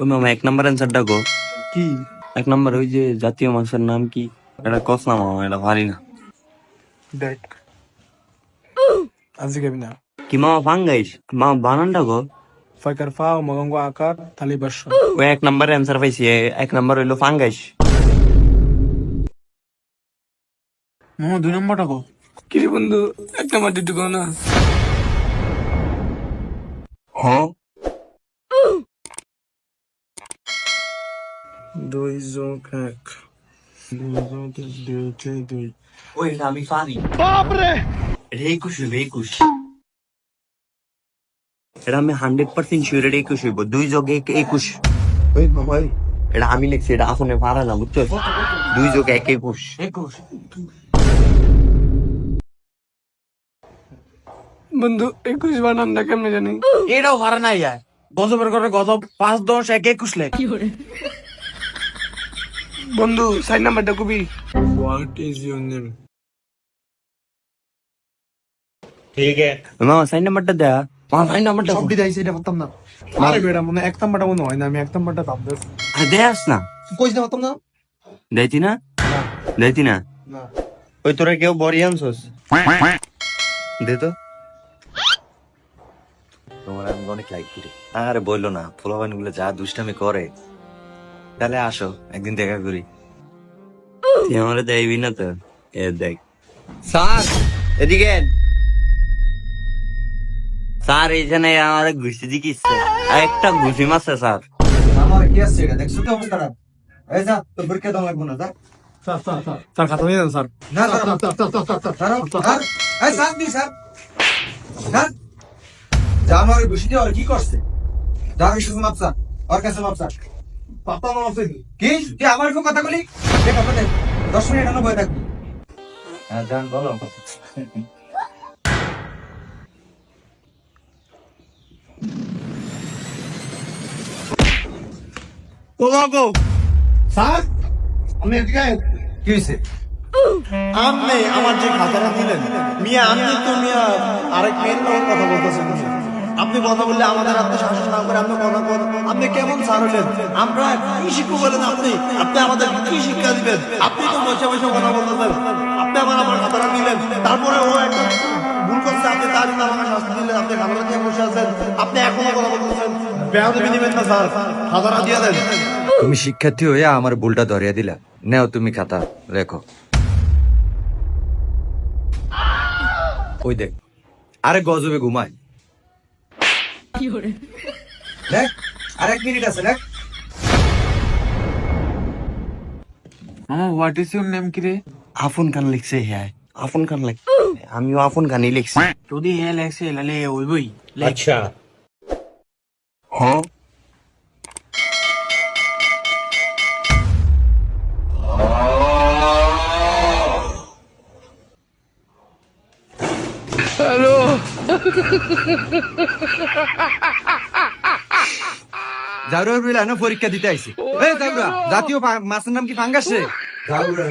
ওই মামা এক নাম্বার অ্যান্সারটা গো। কি? এক নাম্বার ওই যে জাতীয় মাছের নাম কি? এটা কস না মামা এটা পারি না। দেখ। আজকে না। কি মামা ফাঙ্গাইস মামা বানানটা গো। ফাঁকার ফা ও মগঙ্গ আকার তালি বাস ওই এক নাম্বারে অ্যান্সার পাইছি এক নাম্বার হইল ফাঙ্গাইস মামা দুই নম্বরটা কো কিরে বন্ধু এক নম্বর দুটো কো না। হ্যাঁ? দুই যোগ এক। দুই যোগ এক, দুই হচ্ছে দুই। ওই এটা আমি পারি বাপরে! এটা একুশ হইবে একুশ। এটা আমি হান্ড্রেড পার্সেন্ট শিওর এটা একুশ হইব। দুই যোগ এক একুশ। ওই ওই। এটা আমি লিখছি এটা আপনি পারা না বুঝছ? দুই যোগ এক একুশ। একুশ। বন্ধু একুশ বানান না কেমনে জানি? এটাও ভাড়া নাই যায় গজবের করে গজব পাঁচ দশ এক একুশ লেখ। বন্ধু সাইড নাম্বারটা কবি। হোয়াট ইজ ইউর নেম মামা সাইন নাম্বারটা দেয়া মামা সাইন নাম্বারটা সবটি দাইছে এটা পারতাম না। আরে বেটা মনে এক নাম্বারটা মনে হয় না আমি এক নাম্বারটা আর দেয়াস না। কইস না পারতাম না। দেয়তি না? দেয়তি না? না। ওই তোরা কেউ বড়ি আনছস? দে তো। তোমার আমি অনেক লাইক করি। আরে বলল না ফুলাবানগুলো যা দুষ্টামি করে। তাহলে আসো একদিন দেখা করি তুই আমারে দেয়বি না তো এ দেখ স্যার এদিকে স্যার এইখানে আমার ঘুষি একটা ঘুষি মারছে স্যার আমার কি আছে এটা দেখছ তো অবস্থা এই যা তো পরীক্ষা দাও লাগবো না স্যার খাতা নিয়ে যান স্যার না এই স্যার দি স্যার স্যার যা আমার বসে দিয়ে আর কি করছে যা কিছু মাপসা আর কাছে মাপসা পাতা কি? তুই আমার কথা বলি? দেখ আপনাদের দশ মিনিট এখনও বয়ে থাকবি। হ্যাঁ যান বলো। স্যার আপনি এদিকে কি হয়েছে আপনি আমার যে খাতাটা দিলেন মিয়া আপনি তো মিয়া আরেক মেয়ের কথা বলতেছেন। আপনি কথা বললে আমাদের আপনি শাসন না করে আপনি কথা বল আপনি কেমন স্যার হলেন? আমরা কি শিখব বলেন আপনি? আপনি আমাদের কি শিক্ষা দিবেন? আপনি তো বসে বসে কথা বলতেছেন। আপনি আবার আমার খাতাটা দিলেন তারপরে ও একটা ভুল করছে, আপনি তার আমাকে শাস্তি দিলেন। আপনি দিয়ে বসে আছেন। আপনি এখনও কথা বলতেছেন। না স্যার। দিয়ে দেন। তুমি শিক্ষার্থী হয়ে আমার ভুলটা ধরিয়ে দিলা। নেও তুমি খাতা, রেখো। ওই দেখ, আরে গজবে ঘুমায়। দেখ আরেক মিনিট আছে দেখ। মামা হোয়াট ইজ ইউর নেম কি রে আফন খান লিখছে হ্যাঁ আফন খান লিখ আমিও আফন খানই লিখছি। যদি হে লেখছে লালে ওইবই। হ্যাঁ? জাউরা বিলা এনে পরীক্ষা দিতে আইছি। এই জাউরা জাতীয় মাছের নাম কি ফাঙ্গাস রে? জাউরা